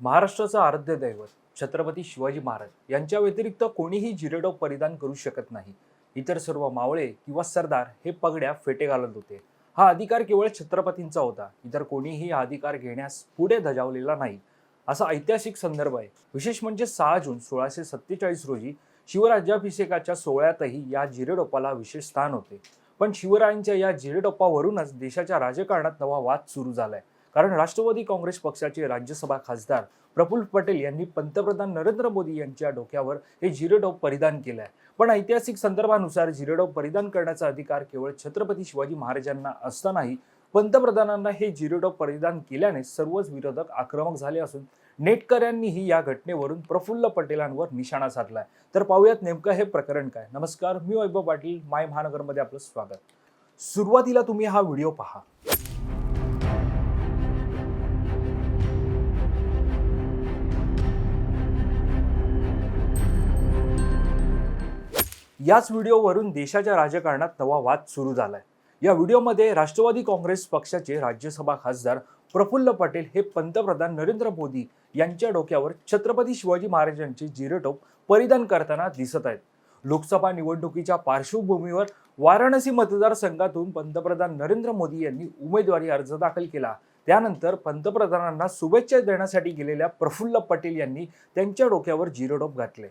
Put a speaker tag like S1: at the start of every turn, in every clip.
S1: महाराष्ट्राचं आराध्य दैवत छत्रपती शिवाजी महाराज यांच्या व्यतिरिक्त कोणीही जिरेडो परिधान करू शकत नाही. इतर सर्व मावळे किंवा सरदार हे पगड्या फेटे घालत होते. हा अधिकार केवळ छत्रपतींचा होता. इतर कोणीही हा अधिकार घेण्यास पुढे धजावलेला नाही. असा ऐतिहासिक संदर्भ आहे. विशेष म्हणजे सहा जून सोळाशे सत्तेचाळीस रोजी शिवराज्याभिषेकाच्या सोहळ्यातही या जिरेडोपाला विशेष स्थान होते. पण शिवरायांच्या या जिरेडोपावरूनच देशाच्या राजकारणात नवा वाद सुरू झालाय. कारण राष्ट्रवादी काँग्रेस पक्षाचे राज्यसभा खासदार प्रफुल्ल पटेल यांनी पंतप्रधान नरेंद्र मोदी यांच्या डोक्यावर हे जिरेडोप परिधान केलं आहे पण ऐतिहासिक संदर्भानुसार जिरेडोप परिधान करण्याचा अधिकार केवळ छत्रपती शिवाजी महाराजांना असतानाही पंतप्रधानांना हे जिरेडोप परिधान केल्याने सर्वच विरोधक आक्रमक झाले असून नेटकऱ्यांनीही या घटनेवरून प्रफुल्ल पटेलांवर निशाणा साधलाय. तर पाहूयात नेमकं हे प्रकरण काय. नमस्कार मी वैभव पाटील माय महानगरमध्ये आपलं स्वागत. सुरुवातीला तुम्ही हा व्हिडिओ पहा. याच व्हिडिओवरून देशाच्या राजकारणात नवा वाद सुरू झालाय. या व्हिडिओमध्ये राष्ट्रवादी काँग्रेस पक्षाचे राज्यसभा खासदार प्रफुल्ल पटेल हे पंतप्रधान नरेंद्र मोदी यांच्या डोक्यावर छत्रपती शिवाजी महाराजांचे जिरेटोप परिधान करताना दिसत आहेत. लोकसभा निवडणुकीच्या पार्श्वभूमीवर वाराणसी मतदारसंघातून पंतप्रधान नरेंद्र मोदी यांनी उमेदवारी अर्ज दाखल केला. त्यानंतर पंतप्रधानांना शुभेच्छा देण्यासाठी गेलेल्या प्रफुल्ल पटेल यांनी त्यांच्या डोक्यावर जिरेटोप घातले.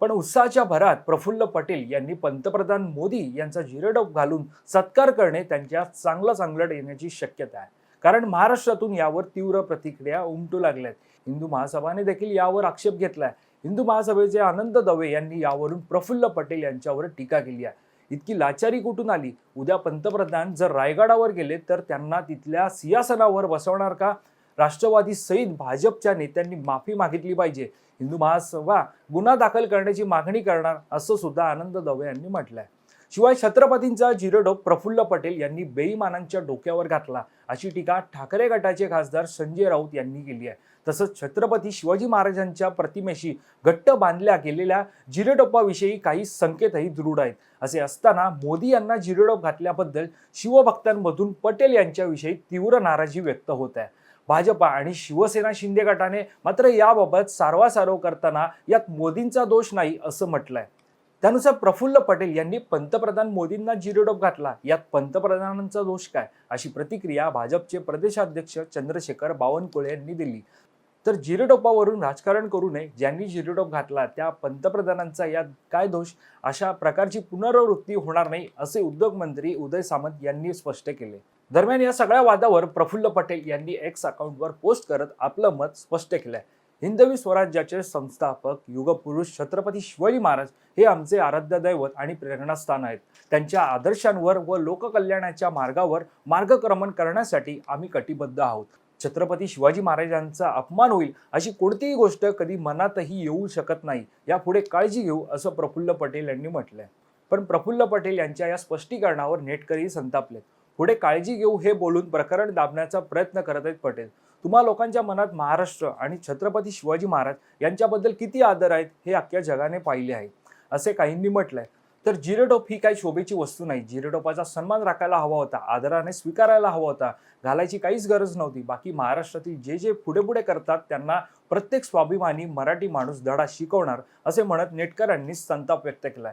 S1: पण उत्साहाच्या भरात प्रफुल्ल पटेल यांनी पंतप्रधान मोदी यांचा जिरेडोप घालून सत्कार करणे त्यांच्या चांगलं चांगलं येण्याची शक्यता आहे. कारण महाराष्ट्रातून यावर तीव्र प्रतिक्रिया उमटू लागल्यात. हिंदू महासभाने देखील यावर आक्षेप घेतलाय. हिंदू महासभेचे आनंद दवे यांनी यावरून प्रफुल्ल पटेल यांच्यावर टीका केली आहे. इतकी लाचारी कुठून आली? उद्या पंतप्रधान जर रायगडावर गेले तर त्यांना तिथल्या सिंहासनावर बसवणार का? राष्ट्रवादी सहित भाजपच्या नेत्यांनी माफी मागितली पाहिजे. हिंदू महासभा गुन्हा दाखल करण्याची मागणी करणार असं सुद्धा आनंद दवे यांनी म्हटलंय. शिवाय छत्रपतींचा जिरडोप प्रफुल्ल पटेल यांनी बेईमानांच्या डोक्यावर घातला अशी टीका ठाकरे गटाचे खासदार संजय राऊत यांनी केली आहे. तसंच छत्रपती शिवाजी महाराजांच्या प्रतिमेशी घट्ट बांधल्या गेलेल्या जिरेडोपाविषयी काही संकेतही दृढ आहेत. असे असताना मोदी यांना जिरेडोप घातल्याबद्दल शिवभक्तांमधून पटेल यांच्याविषयी तीव्र नाराजी व्यक्त होत आहे. भाजपा आणि शिवसेना शिंदे गटाने मात्र याबाबत सारवासारव करताना यात मोदींचा दोष नाही असं म्हटलंय. त्यानुसार प्रफुल्ल पटेल यांनी पंतप्रधान मोदींना जिरोडोप घातला. यात पंतप्रधानांचा दोष काय? अशी प्रतिक्रिया भाजपचे प्रदेशाध्यक्ष चंद्रशेखर बावनकुळे यांनी दिली. तर जिरोडोपावरून राजकारण करू नये ज्यांनी जिरोडोप घातला त्या पंतप्रधानांचा यात काय दोष? अशा प्रकारची पुनरावृत्ती होणार नाही असे उद्योगमंत्री उदय सामंत यांनी स्पष्ट केले. दरम्यान या सगळ्या वादावर प्रफुल्ल पटेल यांनी एक्स अकाउंटवर पोस्ट करत आपलं मत स्पष्ट केलंय. हिंदवी स्वराज्याचे संस्थापक युगपुरुष छत्रपती शिवाजी महाराज हे आमचे आराध्य दैवत आणि प्रेरणास्थान आहेत. त्यांच्या आदर्शांवर व लोककल्याणाच्या मार्गावर मार्गक्रमण करण्यासाठी आम्ही कटिबद्ध आहोत. छत्रपती शिवाजी महाराजांचा अपमान होईल अशी कोणतीही गोष्ट कधी मनातही येऊ शकत नाही. यापुढे काळजी घेऊ असं प्रफुल्ल पटेल यांनी म्हटलंय. पण प्रफुल्ल पटेल यांच्या या स्पष्टीकरणावर नेटकरी संतापलेत. पुढे काळजी घेऊ हे बोलून प्रकरण दाबण्याचा प्रयत्न करत आहेत पटेल. तुम्हा लोकांच्या मनात महाराष्ट्र आणि छत्रपती शिवाजी महाराज यांच्याबद्दल किती आदर आहेत हे अख्ख्या जगाने पाहिले आहे. असे काहींनी म्हटलंय. तर जिरेटोप ही काही शोभेची वस्तू नाही. जिरेडोपाचा सन्मान राखायला हवा होता. आदराने स्वीकारायला हवा होता. घालायची काहीच गरज नव्हती. बाकी महाराष्ट्रातील जे जे पुढे पुढे करतात त्यांना प्रत्येक स्वाभिमानी मराठी माणूस धडा शिकवणार असे म्हणत नेटकरांनी संताप व्यक्त केलाय.